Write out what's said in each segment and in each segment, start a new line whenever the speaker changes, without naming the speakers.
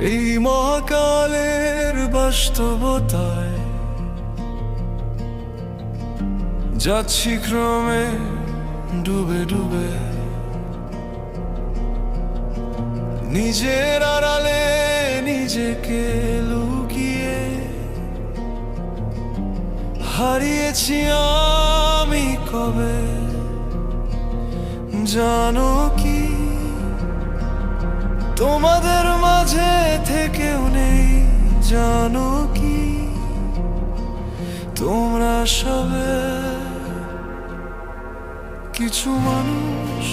এই মহাকালের বাস্তবতায় যাচ্ছি ক্রমে ডুবে ডুবে। নিজের আড়ালে নিজেকে লুকিয়ে হারিয়েছি আমি কবে জানো কি? তোমাদের মাঝে থেকেও নেই জানো কি? তোমরা সবে কিছু মানুষ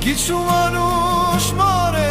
কিছু মানুষ মরে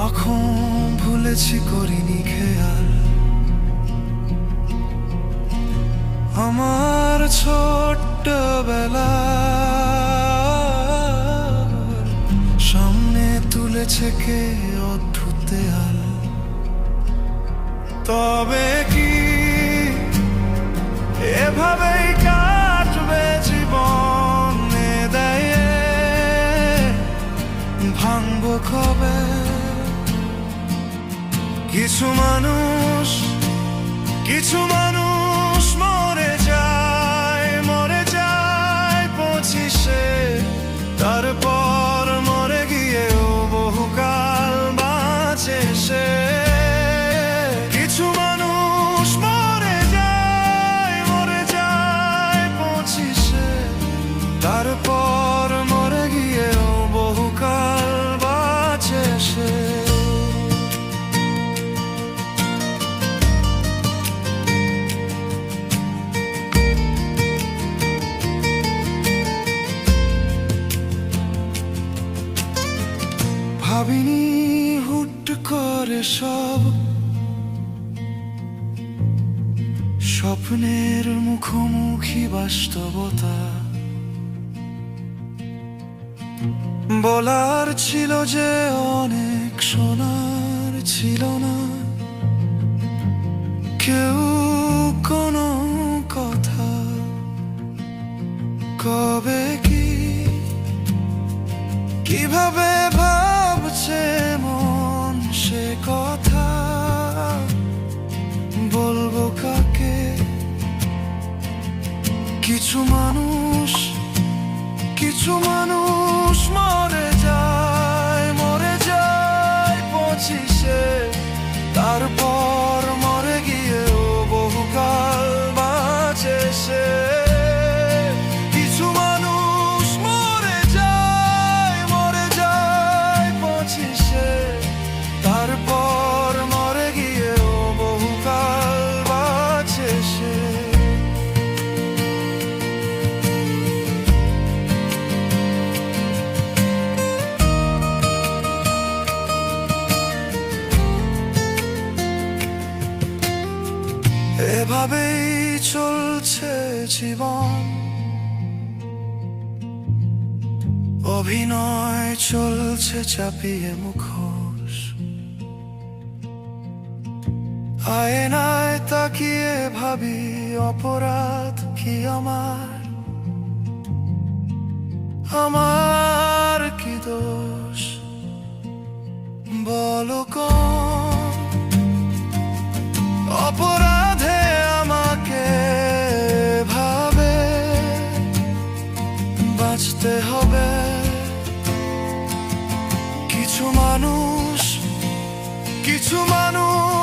কখন ভুলেছি করিনি খেয়াল। আমার ছোট্ট বেলা সামনে তুলেছে কে অদ্ভুত দেয়াল। তবে কি এভাবেই তারপর মরে গিয়েও বহুকাল বাঁচে সে। ভাবিনি হুট করে সব। স্বপ্নের মুখোমুখি বাস্তবতা। বলার ছিল যে অনেক শোনার ছিল না। কেউ কোনো কথা কবে কি, কীভাবে ভাবছে মন সে কথা বলব কাকে? কিছু মানুষ কিছু মানুষ সে কিছু মানুষ মরে যায় মরে যায় পঁচিশে। তারপর মরে গিয়েও বহুকাল বাঁচে সে। এভাবেই জীবন। অভিনয় চলছে চাপিয়ে মুখোশ। আয়নায় তাকিয়ে ভাবি, অপরাধ কি আমার? আমার কি দোষ? বলো কোন বাঁচতে হবে। কিছু মানুষ কিছু মানুষ